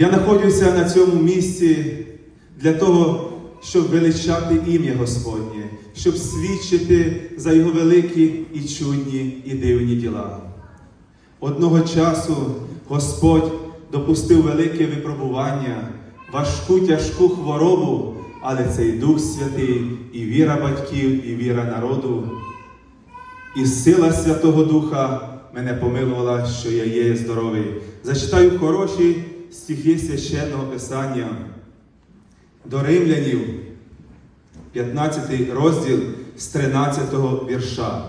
Я знаходжуся на цьому місці для того, щоб величати ім'я Господнє, щоб свідчити за Його великі і чудні і дивні діла. Одного часу Господь допустив велике випробування, важку тяжку хворобу, але цей Дух Святий, і віра батьків, і віра народу, і сила Святого Духа мене помилувала, що я є здоровий. Зачитаю хороші стихи священного Писання до Римлянів, 15 розділ з 13 вірша.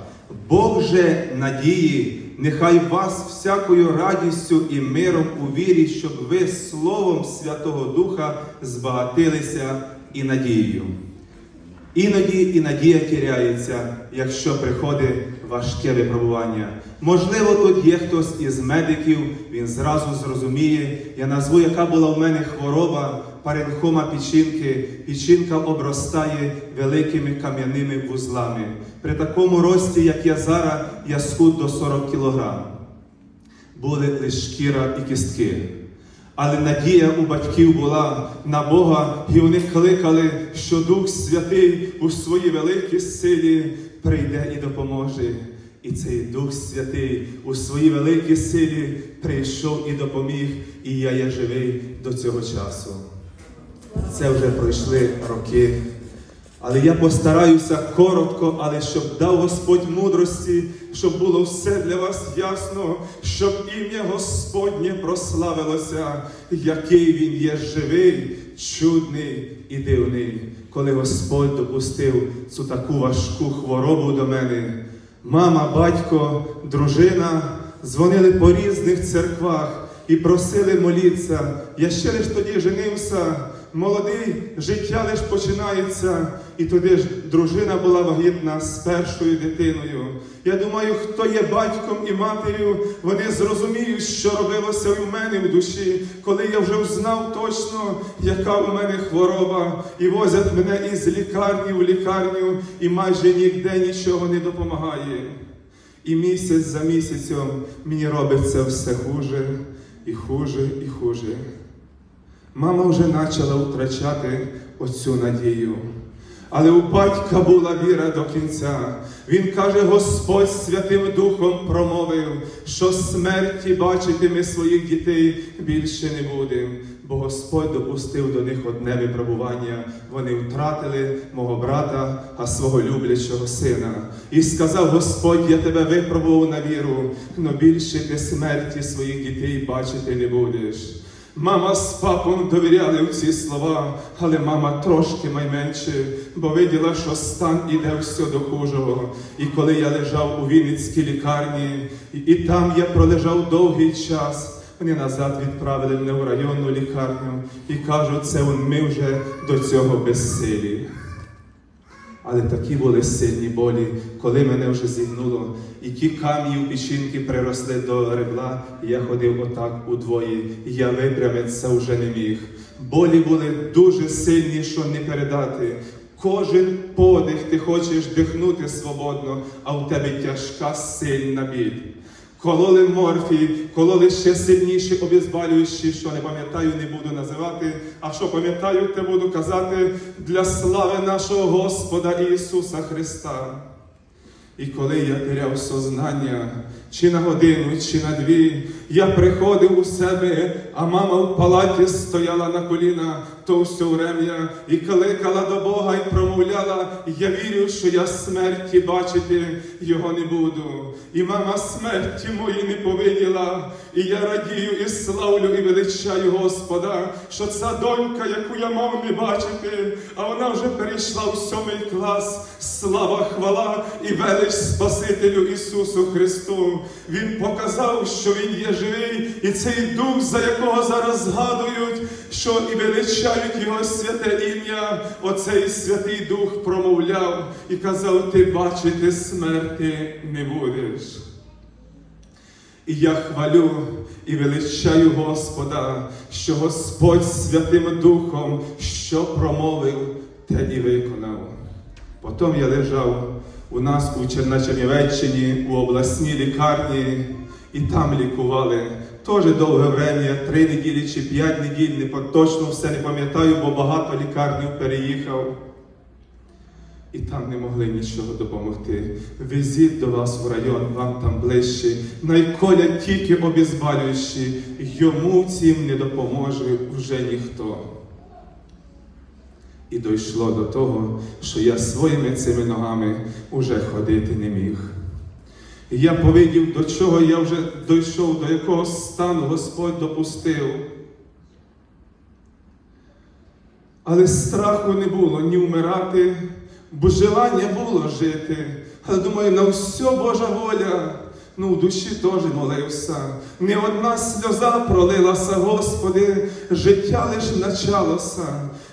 Бог же надії, нехай вас всякою радістю і миром у вірі, щоб ви Словом Святого Духа збагатилися і надією. Іноді і надія тіряється, якщо приходить важке випробування. Можливо, тут є хтось із медиків, він зразу зрозуміє. Я назву, яка була в мене хвороба, паренхома печінки. Печінка обростає великими кам'яними вузлами. При такому рості, як я зараз, я схуд до 40 кілограм. Були лише шкіра і кістки. Але надія у батьків була на Бога, і вони кликали, що Дух Святий у своїй великій силі прийде і допоможе. І цей Дух Святий у своїй великій силі прийшов і допоміг, і я є живий до цього часу. Це вже пройшли роки. Але я постараюся коротко, але щоб дав Господь мудрості, щоб було все для вас ясно, щоб ім'я Господнє прославилося, який він є живий, чудний і дивний. Коли Господь допустив цю таку важку хворобу до мене, мама, батько, дружина дзвонили по різних церквах і просили молитися. Я ще лиш тоді женився. Молодий, життя лиш починається, і тоді ж дружина була вагітна з першою дитиною. Я думаю, хто є батьком і матір'ю, вони зрозуміють, що робилося в мене в душі, коли я вже знав точно, яка у мене хвороба, і возять мене із лікарні в лікарню, і майже ніде нічого не допомагає. І місяць за місяцем мені робиться все хуже і хуже і хуже. Мама вже почала втрачати оцю надію. Але у батька була віра до кінця. Він каже, Господь Святим Духом промовив, що смерті бачити ми своїх дітей більше не будемо. Бо Господь допустив до них одне випробування. Вони втратили мого брата, а свого люблячого сина. І сказав Господь, я тебе випробував на віру, но більше ти смерті своїх дітей бачити не будеш. Мама з папом довіряли в ці слова, але мама трошки майменше, бо виділа, що стан іде все до хужого. І коли я лежав у Вінницькій лікарні, і, там я пролежав довгий час, вони назад відправили мене в районну лікарню і кажуть, це ми вже до цього безсилі. Але такі були сильні болі, коли мене вже зігнуло, і ті камні у печінки приросли до ребла, і я ходив отак удвоє, і я випрямитися вже не міг. Болі були дуже сильні, що не передати. Кожен подих ти хочеш дихнути свободно, а у тебе тяжка сильна біль. Кололи морфій, кололи ще сильніші обізбалюючі, що не пам'ятаю, не буду називати. А що пам'ятаю, те буду казати для слави нашого Господа Ісуса Христа. І коли я теряв сознання, чи на годину, чи на дві, я приходив у себе, а мама в палаті стояла на коліна то все врем'я і кликала до Бога і промовляла, я вірю, що я смерті бачити його не буду. І мама смерті мої не повиділа, і я радію, і славлю, і величаю Господа, що ця донька, яку я мав не бачити, а вона вже перейшла в сьомий клас. Слава, хвала і велич Спасителю Ісусу Христу. Він показав, що Він є живий, і цей дух, за якого зараз згадують, що і величають Його святе ім'я, оцей святий Дух промовляв і казав: Ти бачити смерти не будеш. І я хвалю і величаю Господа, що Господь Святим Духом, що промовив, те і виконав. Потім я лежав у нас у Чер- на у обласній лікарні, і там лікували теж довге врем'я, три неділі чи п'ять неділь, не точно все не пам'ятаю, бо багато лікарнів переїхав. І там не могли нічого допомогти. Везіть до вас в район, вам там ближче. Найколять тільки обізбалюючі, йому цим не допоможе вже ніхто. І дійшло до того, що я своїми цими ногами уже ходити не міг. Я повидів, до чого я вже дійшов, до якого стану Господь допустив. Але страху не було ні вмирати, бо желання було жити. Але думаю, на все Божа воля. Ну, в душі теж молився. Не одна сльоза пролилася, Господи, життя лиш началося.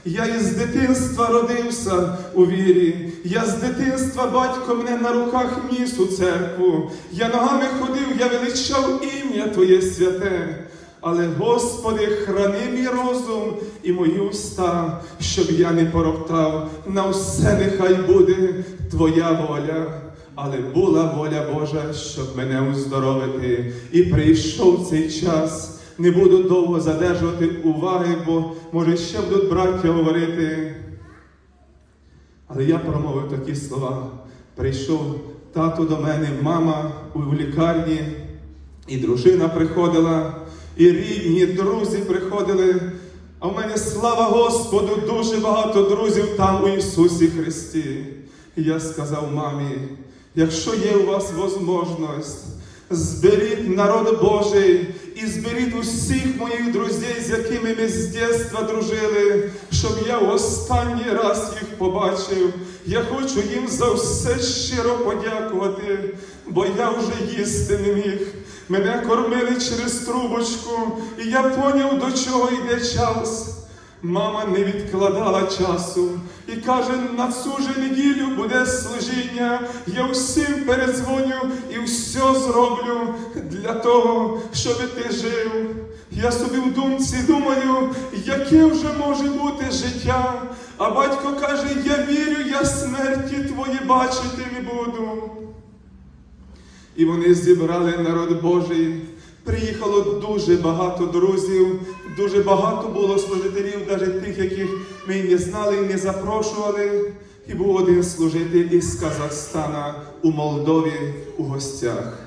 Я із дитинства родився у вірі. Я з дитинства батько мене на руках ніс у церкву. Я ногами ходив, я величав ім'я Твоє святе. Але, Господи, храни мій розум і мої уста, щоб я не пороптав, на все нехай буде Твоя воля. Але була воля Божа, щоб мене уздоровити. І прийшов цей час. Не буду довго задержувати уваги, бо може ще будуть браття говорити. Але я промовив такі слова. Прийшов тато до мене, мама у лікарні, і дружина приходила, і рідні, друзі приходили. А в мене слава Господу, дуже багато друзів там у Ісусі Христі. І я сказав мамі, якщо є у вас можливість, зберіть народ Божий і зберіть усіх моїх друзів, з якими ми з дитинства дружили, щоб я в останній раз їх побачив. Я хочу їм за все щиро подякувати, бо я вже їсти не міг. Мене кормили через трубочку, і я поняв, до чого йде час. Мама не відкладала часу і каже, на цю же неділю буде служіння. Я всім передзвоню і все зроблю для того, щоб ти жив. Я собі в думці думаю, яке вже може бути життя. А батько каже, я вірю, я смерті твої бачити не буду. І вони зібрали народ Божий. Приїхало дуже багато друзів, дуже багато було служителів, навіть тих, яких ми не знали і не запрошували. І був один служитель із Казахстана у Молдові у гостях.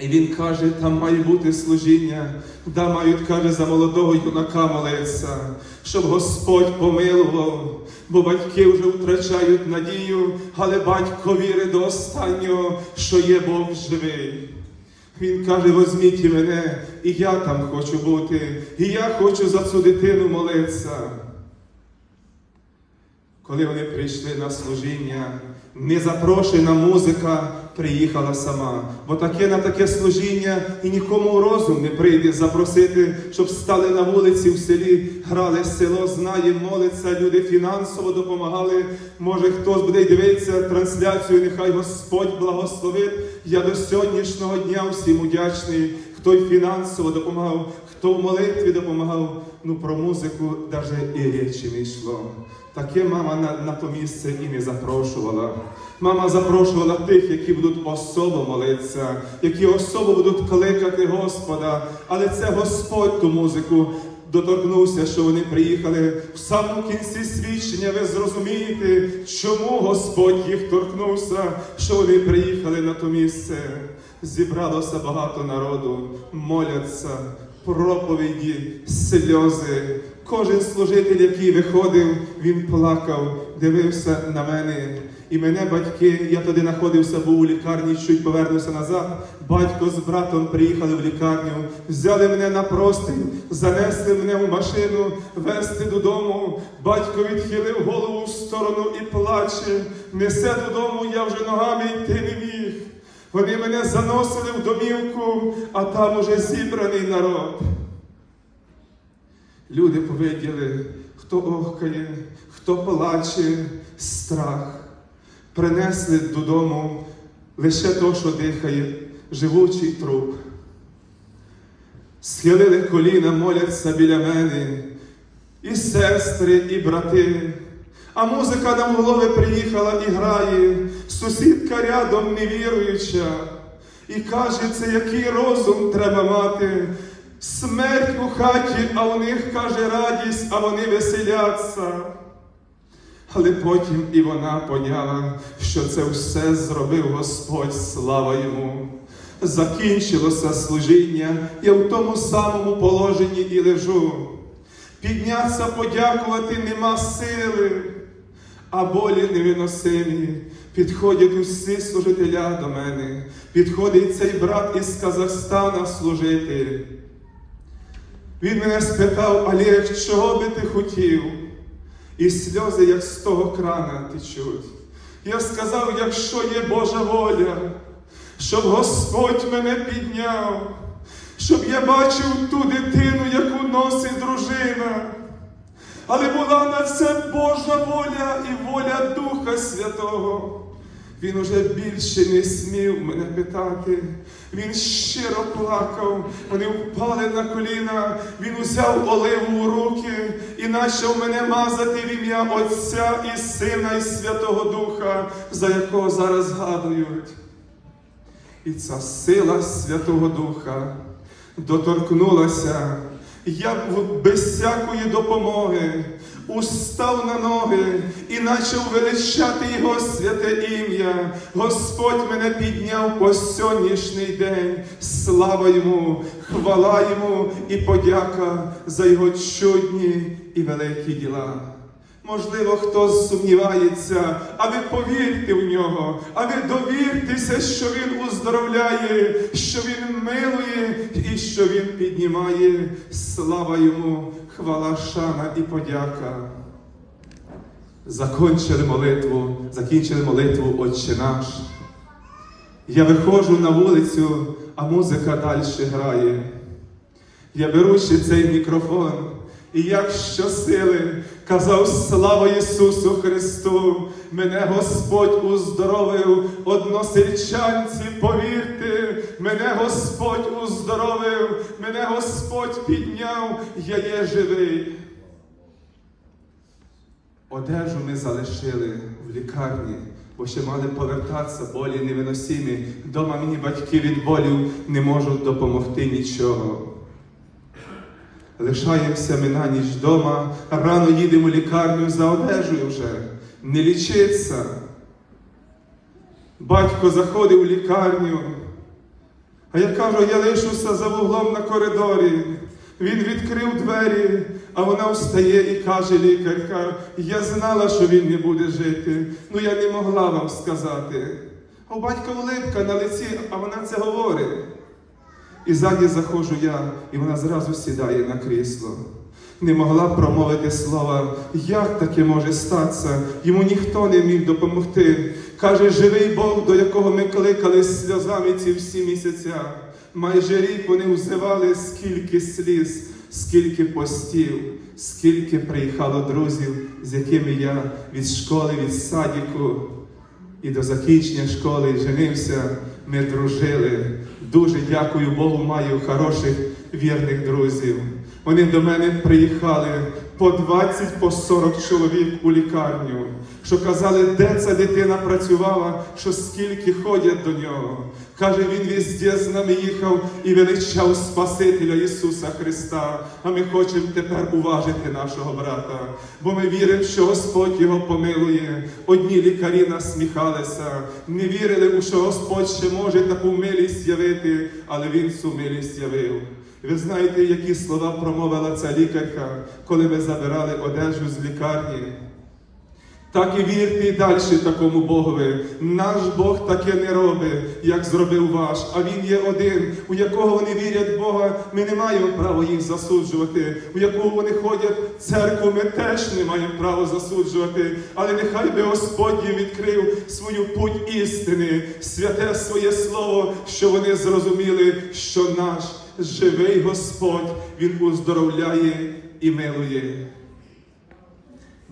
І він каже, там має бути служіння, да мають, каже, за молодого юнака молиться, щоб Господь помилував, бо батьки вже втрачають надію, але батько вірить до останнього, що є Бог живий. Він каже, возьміть і мене, і я там хочу бути, і я хочу за цю дитину молитися. Коли вони прийшли на служіння, незапрошена музика приїхала сама. Бо таке на таке служіння і нікому розум не прийде запросити, щоб стали на вулиці в селі, грали село, знає, молиться, люди фінансово допомагали. Може, хтось буде дивитися трансляцію, нехай Господь благословить. Я до сьогоднішнього дня всім вдячний, хто й фінансово допомагав, хто в молитві допомагав. Ну про музику навіть і речі не йшло. Таке мама на, на то місце і не запрошувала. Мама запрошувала тих, які будуть особо молитися, які особо будуть кликати Господа. Але це Господь ту музику доторкнувся, що вони приїхали в самому кінці свідчення. Ви зрозумієте, чому Господь їх торкнувся, що вони приїхали на то місце. Зібралося багато народу, моляться, проповіді, сльози. Кожен служитель, який виходив, він плакав, дивився на мене. І мене батьки, я тоді знаходився, був у лікарні, чуть повернувся назад. Батько з братом приїхали в лікарню, взяли мене на простинь, занесли мене в машину, везти додому. Батько відхилив голову в сторону і плаче. Несе додому, я вже ногами йти не міг. Вони мене заносили в домівку, а там уже зібраний народ. Люди повиділи, хто охкає, хто плаче, страх. Принесли додому лише то, що дихає, живучий труп. Схилили коліна, моляться біля мене, і сестри, і брати. А музика нам голови приїхала і грає, сусідка рядом невіруюча. І каже, це який розум треба мати. Смерть у хаті, а у них каже радість, а вони веселяться. Але потім і вона поняла, що це все зробив Господь, слава йому. Закінчилося служіння, я в тому самому положенні і лежу. Піднятися, подякувати нема сили, а болі невиносимі. Підходять усі служителя до мене, підходить цей брат із Казахстана служити. Він мене спитав, Олег, чого би ти хотів? І сльози, як з того крана, течуть. Я сказав, якщо є Божа воля, щоб Господь мене підняв, щоб я бачив ту дитину, яку носить дружина. Але була на це Божа воля і воля Духа Святого. Він уже більше не смів мене питати. Він щиро плакав, вони впали на коліна, він узяв оливу у руки і почав мене мазати в ім'я Отця і Сина, і Святого Духа, за якого зараз згадують. І ця сила Святого Духа доторкнулася. Я без всякої допомоги устав на ноги і почав величати Його святе ім'я. Господь мене підняв по сьогоднішній день. Слава йому, хвала йому і подяка за його чудні і великі діла. Можливо, хтось сумнівається, а ви повірте в нього, а ви довіртеся, що Він уздоровляє, що Він милує і що Він піднімає. Слава йому, хвала, шана і подяка. Закончили молитву, закінчили молитву Отче наш. Я виходжу на вулицю, а музика далі грає. Я беру ще цей мікрофон, і як щосили казав слава Ісусу Христу, мене Господь уздоровив, односельчанці, повірте, мене Господь уздоровив, мене Господь підняв, я є живий. Одежу ми залишили в лікарні, бо ще мали повертатися болі невиносимі. Дома мені батьки від болів не можуть допомогти нічого. Лишаємося ми на ніч вдома, рано їдемо в лікарню за одежею вже, не лічиться. Батько заходив у лікарню, а я кажу, я лишуся за вуглом на коридорі. Він відкрив двері, а вона встає і каже лікарка, я знала, що він не буде жити, ну я не могла вам сказати. А у батька улипка на лиці, а вона це говорить. І ззаді заходжу я, і вона зразу сідає на крісло. Не могла промовити слова, як таке може статися, йому ніхто не міг допомогти. Каже, живий Бог, до якого ми кликали сльозами ці всі місяця. Майже рік вони взивали скільки сліз, скільки постів, скільки приїхало друзів, з якими я від школи, від садіку і до закінчення школи женився, ми дружили. Дуже дякую Богу, маю хороших вірних друзів. Вони до мене приїхали по 20 по 40 чоловік у лікарню, що казали, де ця дитина працювала, що скільки ходять до нього. Каже, він везде з нами їхав і величав Спасителя Ісуса Христа. А ми хочемо тепер уважити нашого брата, бо ми віримо, що Господь його помилує. Одні лікарі насміхалися, не вірили, що Господь ще може таку милість явити, але Він цю милість явив. Ви знаєте, які слова промовила ця лікарка, коли ми забирали одежу з лікарні. Так і вірте і далі такому Богові. Наш Бог таке не робить, як зробив ваш, а Він є один, у якого вони вірять Бога, ми не маємо права їх засуджувати, у якого вони ходять в церкву, ми теж не маємо права засуджувати. Але нехай би Господь відкрив свою путь істини, святе своє слово, що вони зрозуміли, що наш живий Господь, Він уздоровляє і милує.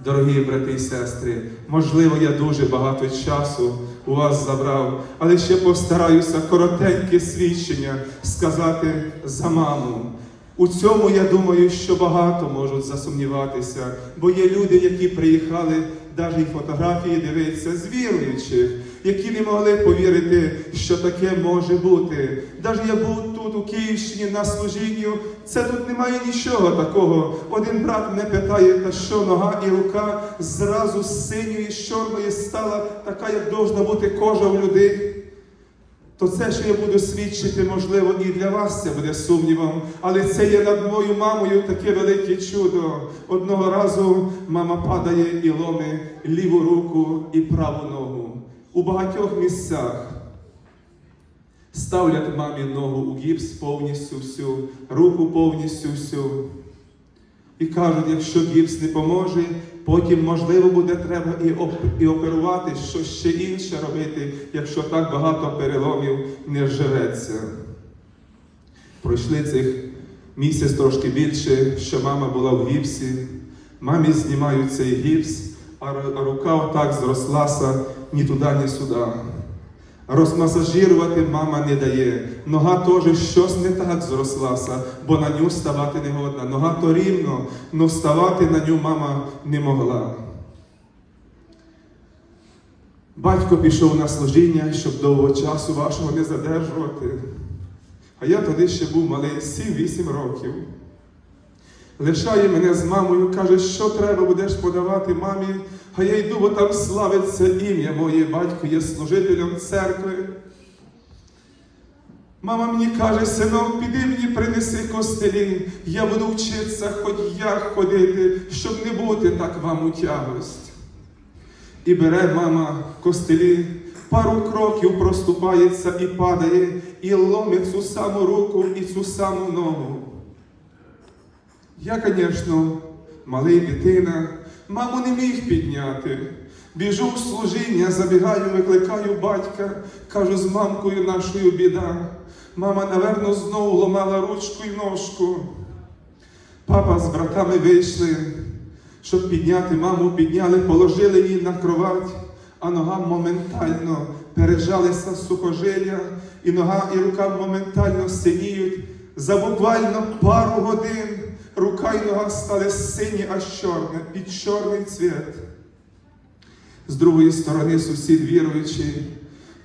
Дорогі брати і сестри, можливо, я дуже багато часу у вас забрав, але ще постараюся коротеньке свідчення сказати за маму. У цьому я думаю, що багато можуть засумніватися, бо є люди, які приїхали навіть фотографії дивитися з віруючих. які не могли повірити, що таке може бути. Навіть я був тут, у Київщині, на служінню. Це тут немає нічого такого. Один брат мене питає, та що нога і рука зразу з синьої, з чорної стала така, як должна бути кожа в людей. То це, що я буду свідчити, можливо, і для вас це буде сумнівом, але це є над моєю мамою таке велике чудо. Одного разу мама падає і ломи ліву руку і праву ногу. У багатьох місцях ставлять мамі ногу у гіпс повністю всю, руку повністю всю. І кажуть, якщо гіпс не поможе, потім, можливо, буде треба і, оп- і оперувати, що ще інше робити, якщо так багато переломів не вживеться. Пройшли цих місяць трошки більше, що мама була в гіпсі. Мамі знімають цей гіпс, а рука отак зрослася ні туди, ні сюди. Розмасажірувати мама не дає. Нога теж щось не так зрослася, бо на ню ставати не годна. Нога то рівно, але вставати на ню мама не могла. Батько пішов на служіння, щоб довго часу вашого не задержувати. А я тоді ще був малий, 7-8 років. Лишає мене з мамою, каже, що треба будеш подавати мамі, а я йду, бо там славиться ім'я моє, батько є служителем церкви. Мама мені каже, синок, піди мені принеси костелі, я буду вчитися хоч як ходити, щоб не бути так вам у тягость. І бере мама костелі, пару кроків проступається і падає, і ломить цю саму руку і цю саму ногу. Я, звісно, малий дитина, маму не міг підняти. Біжу в служіння, забігаю, викликаю батька, кажу з мамкою нашою біда. Мама, наверно, знову ломала ручку і ножку. Папа з братами вийшли, щоб підняти маму, підняли, положили її на кровать, а нога моментально пережалися сухожилля, і нога і рука моментально синіють. За буквально пару годин рука і нога стали сині, аж чорне, під чорний цвіт. З другої сторони сусід віруючий,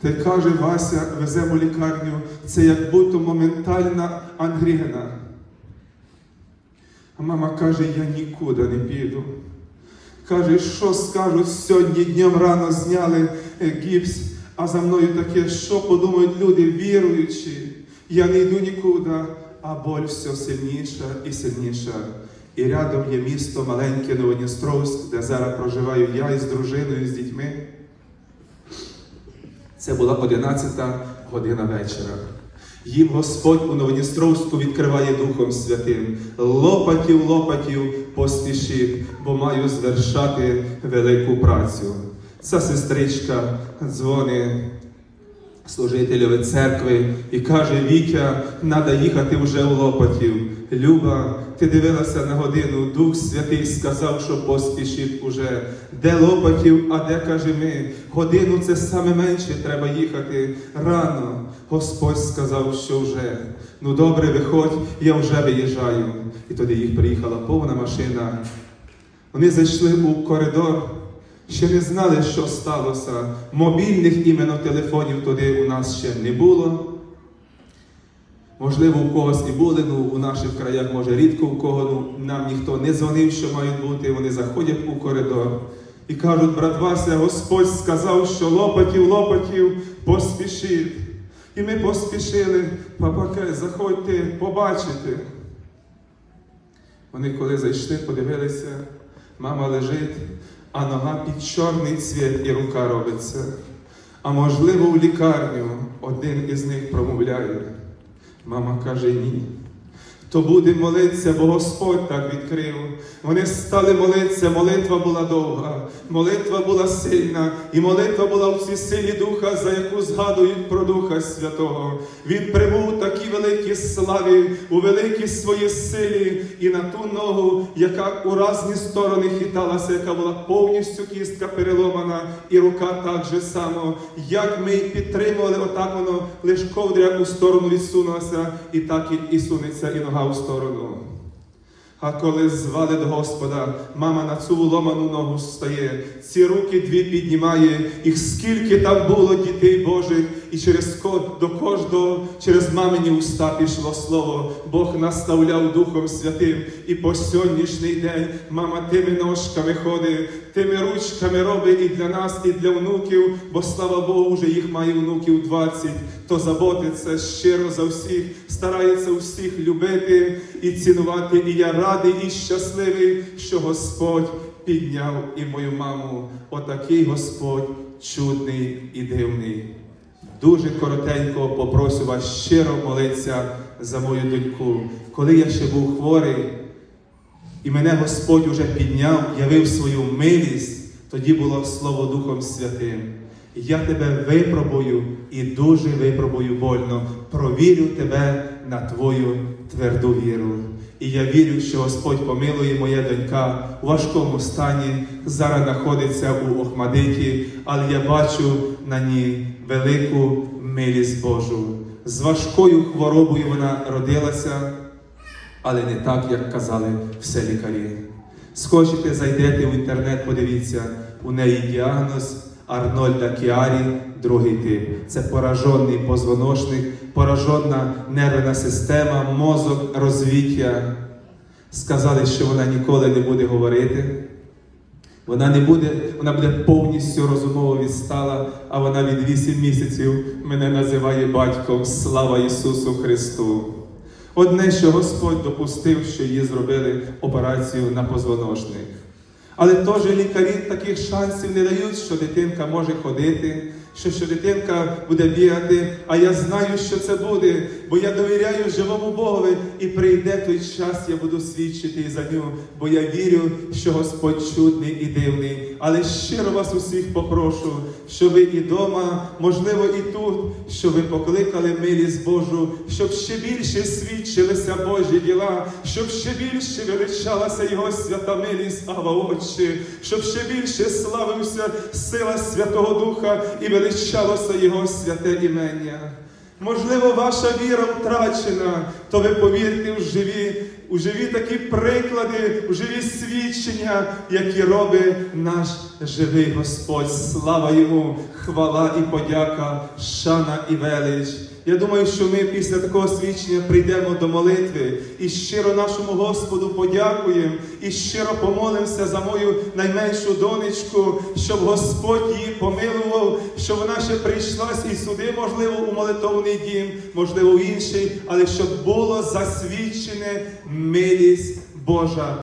та каже, Вася, веземо лікарню, це як будто моментальна ангріна. А мама каже, я нікуди не піду. Каже, що скажуть сьогодні днем рано зняли е, гіпс, а за мною таке, що подумають люди віруючі. Я не йду нікуди, а боль все сильніша і сильніша. І рядом є місто маленьке Новодністровськ, де зараз проживаю я із дружиною, з дітьми. Це була 11 година вечора. Їм Господь у Новодністровську відкриває Духом Святим. Лопатів, лопатів поспішив, бо маю звершати велику працю. Ця сестричка дзвонить служителеві церкви і каже: Вітя, треба їхати вже у Лопатів. Люба, ти дивилася на годину, Дух Святий сказав, що поспішить уже. Де Лопатів, а де каже ми? Годину це саме менше треба їхати рано. Господь сказав, що вже. Ну добре, виходь, я вже виїжджаю. І тоді їх приїхала повна машина. Вони зайшли у коридор, ще не знали, що сталося. Мобільних іменно телефонів туди у нас ще не було. Можливо, у когось і були, ну у наших краях, може, рідко у кого ну, нам ніхто не дзвонив, що мають бути. Вони заходять у коридор і кажуть, брат Вася, Господь сказав, що лопатів, лопатів, поспішіть. І ми поспішили, папа заходьте, побачите. Вони коли зайшли, подивилися, мама лежить, а нога під чорний цвіт і рука робиться. А можливо, в лікарню один із них промовляє. Мама каже ні. То буде молитися, бо Господь так відкрив. Вони стали молитися, молитва була довга, молитва була сильна, і молитва була в цій силі Духа, за яку згадують про Духа Святого. Він прибув у такій великій славі, у великій своїй силі, і на ту ногу, яка у разні сторони хиталася, яка була повністю кістка переломана, і рука так же само. Як ми підтримували, отак воно лиш ковдря у сторону відсунулася, і так і сунеться і нога у сторону. А коли звали до Господа, мама на цю ломану ногу стає, ці руки дві піднімає, їх скільки там було дітей Божих, і через до кожного, через мамині уста пішло слово. Бог наставляв Духом Святим. І по сьогоднішній день мама тими ножками ходить, тими ручками робить і для нас, і для внуків, бо слава Богу, вже їх має внуків 20, то заботиться щиро за всіх, старається всіх любити і цінувати. І я радий і щасливий, що Господь підняв і мою маму. Отакий Господь чудний і дивний. Дуже коротенько попрошу вас щиро молитися за мою доньку. Коли я ще був хворий, і мене Господь уже підняв, явив свою милість, тоді було Слово Духом Святим. Я тебе випробую і дуже випробую больно. Провірю тебе на твою тверду віру. І я вірю, що Господь помилує моя донька у важкому стані, зараз знаходиться у Охмадиті, але я бачу на ній велику милість Божу. З важкою хворобою вона родилася, але не так, як казали все лікарі. Схочете, зайдете в інтернет, подивіться, у неї діагноз Арнольда Кіарі, другий тип. Це поражений позвоночник, поражена нервна система, мозок, розвіття. Сказали, що вона ніколи не буде говорити. Вона не буде, вона буде повністю розумово відстала, а вона від вісім місяців мене називає батьком. Слава Ісусу Христу! Одне, що Господь допустив, що їй зробили операцію на позвоночник. Але теж лікарі таких шансів не дають, що дитинка може ходити, що, що дитинка буде бігати. А я знаю, що це буде, бо я довіряю живому Богові, і прийде той час, я буду свідчити за нього, бо я вірю, що Господь чудний і дивний. Але щиро вас усіх попрошу, що ви і дома, можливо, і тут, що ви покликали милість Божу, щоб ще більше свідчилися Божі діла, щоб ще більше величалася Його свята милість, Ава Отче, щоб ще більше славився сила Святого Духа і величалося Його святе імення. Можливо, ваша віра втрачена, то ви повірте в живі, у живі такі приклади, у живі свідчення, які робить наш живий Господь. Слава йому, хвала і подяка, шана і велич. Я думаю, що ми після такого свідчення прийдемо до молитви і щиро нашому Господу подякуємо, і щиро помолимося за мою найменшу донечку, щоб Господь її помилував, щоб вона ще прийшла і сюди, можливо, у молитовний дім, можливо, в інший, але щоб було засвідчене милість Божа.